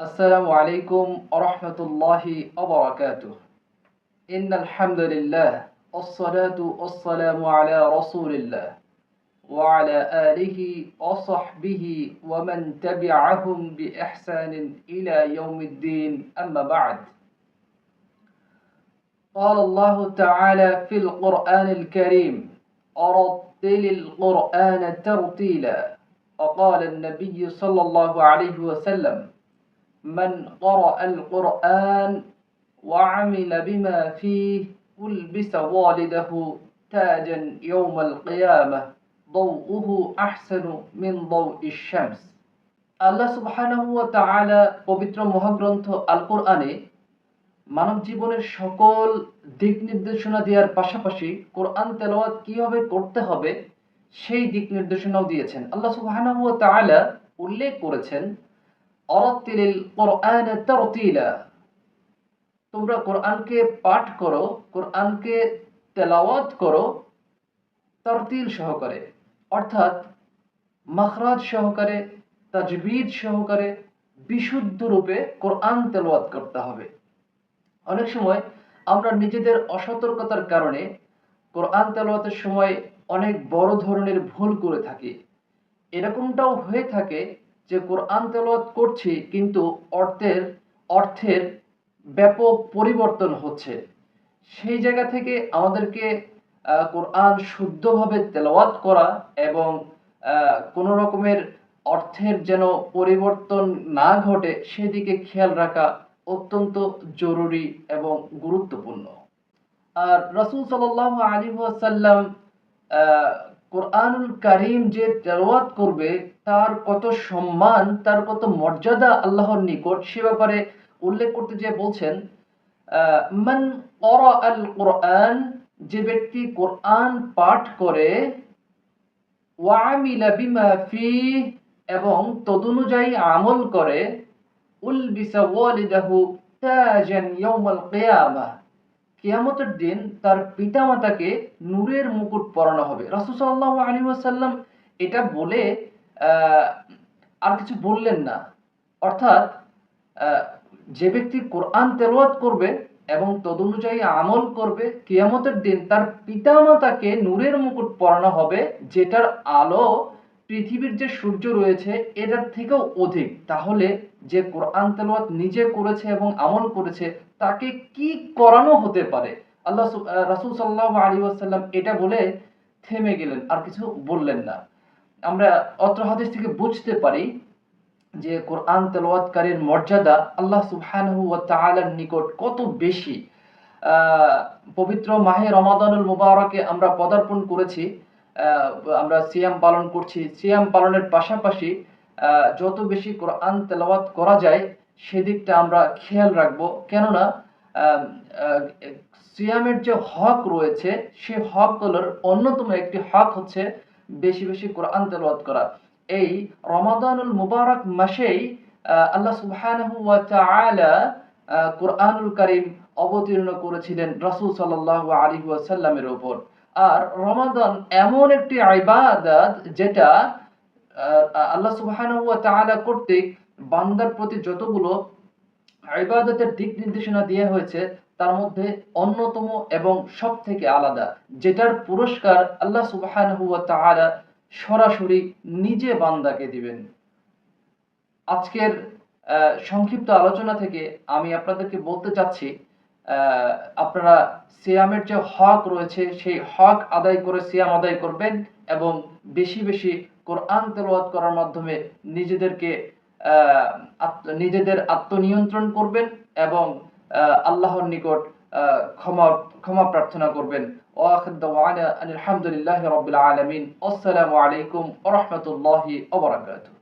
السلام عليكم ورحمة الله وبركاته. إن الحمد لله والصلاة والسلام على رسول الله وعلى آله وصحبه ومن تبعهم بإحسان إلى يوم الدين. أما بعد قال الله تعالى في القرآن الكريم أرتل القرآن ترتيلا. وقال النبي صلى الله عليه وسلم من قرأ القرآن وعمل بما فيه ألبس والده تاجا يوم القيامة ضوءه أحسن من ضوء الشمس আল্লাহ সুবহানাহু ওয়া তাআলা পবিত্র মহাগ্রন্থ আল কোরআনে মানব জীবনের সকল দিক নির্দেশনা দেওয়ার পাশাপাশি কোরআন তেলাওয়াত কিভাবে করতে হবে সেই দিক নির্দেশনাও দিয়েছেন আল্লাহ সুবহানাহু ওয়া তাআলা উল্লেখ করেছেন তারতিলা। তোমরা কোরআনকে পাঠ করো, কোরআনকে তেলাওয়াত করো, তরতিল সহকারে। অর্থাৎ মাখরাজ সহকারে তাজবিদ সহকারে, বিশুদ্ধ রূপে কোরআন তেলাওয়াত করতে হবে। অনেক সময় আমরা নিজেদের অসতর্কতার কারণে কোরআন তেলাওয়াতের সময় অনেক বড় ধরনের ভুল করে থাকি। এরকমটাও হয়ে থাকে যে কোরআন তেলাওয়াত করছি, কিন্তু অর্থের অর্থের ব্যাপক পরিবর্তন হচ্ছে। সেই জায়গা থেকে আমাদেরকে কোরআন শুদ্ধভাবে তেলাওয়াত করা এবং কোনো রকমের অর্থের যেন পরিবর্তন না ঘটে, সেদিকে খেয়াল রাখা অত্যন্ত জরুরি এবং গুরুত্বপূর্ণ। আর রসুল সাল্লাহ আলী সাল্লাম কোরআনুল কারিম যে তেলাওয়াত করবে তার কত সম্মান, তার কত মর্যাদা আল্লাহর নিকট, সে ব্যাপারে উল্লেখ করতে যে বলছেন মান আল কোরআন যে ব্যক্তি কোরআন পাঠ করে ওয়ামিলা বিমা ফি এবং তদনুযায়ী আমল করে, উলবিসা ওয়ালিদাহু তাজান ইয়াউমাল কিয়ামাহ কিয়ামতের দিন তার পিতামাতাকে নূরের মুকুট পরানো হবে। রাসূল সাল্লাল্লাহু আলাইহি ওয়াসাল্লাম এটা বলে আর কিছু বললেন না। অর্থাৎ যে ব্যক্তি কোরআন তেলাওয়াত করবে এবং তদনুযায়ী আমল করবে, কিয়ামতের দিন তার পিতামাতাকে নূরের মুকুট পরানো হবে, যেটার আলো পৃথিবীর যে সূর্য রয়েছে, এটার থেকেও অধিক। তাহলে যে কোরআন তেলাওয়াত নিজে করেছে এবং আমল করেছে, তাকে কি করানো হতে পারে? আল্লাহ সু- সাল্লাহ আলী ওয়াসাল্লাম এটা বলে থেমে গেলেন, আর কিছু বললেন না। আমরা অত্র হাদিস থেকে বুঝতে পারি যে কোরআন তেলাওয়াতকারীর মর্যাদা আল্লাহ সুবহানাহু ওয়া তাআলার নিকট কত বেশি। পবিত্র মাহে রমাদানুল মুবারকে আমরা পদার্পণ করেছি আমরা সিয়াম পালন করছি। সিয়াম পালনের পাশাপাশি যত বেশি কোরআন তেলাওয়াত করা যায়, সেদিকটা আমরা খেয়াল রাখব। কেননা সিয়ামের যে হক রয়েছে, সে হকগুলোর অন্যতম একটি হক হচ্ছে বেশি বেশি কোরআন তেলাওয়াত করা। এই রমাদানুল মুবারক মাসেই আল্লাহ সুবহানাহু ওয়া তাআলা কোরআনুল কারীম অবতীর্ণ করেছিলেন রাসূল সাল্লাল্লাহু আলাইহি ওয়াসাল্লামের উপর। আর রমাদান এমন একটি ইবাদত যেটা আল্লাহ সুবহানাহু ওয়া তাআলা কর্তৃক বান্দার প্রতি যতগুলো ইবাদতের দিক নির্দেশনা দেওয়া হয়েছে, তার মধ্যে অন্যতম এবং সব থেকে আলাদা, যেটার পুরস্কার আল্লাহ তাআলা সরাসরি নিজে বান্দাকে দিবেন। আজকের সংক্ষিপ্ত আলোচনা থেকে আমি আপনাদেরকে বলতে চাচ্ছি আপনারা সিয়ামের যে হক রয়েছে, সেই হক আদায় করে সিয়াম আদায় করবেন এবং বেশি বেশি কোরআন তেলাওয়াত করার মাধ্যমে নিজেদেরকে নিজেদের আত্মনিয়ন্ত্রণ করবেন এবং আল্লাহর নিকট ক্ষমা ক্ষমা প্রার্থনা করবেন। আলহামদুলিল্লাহ রবিল আলমিন। আসসালামু আলাইকুম রাহমাতুল্লাহি ওয়া বারাকাতুহু।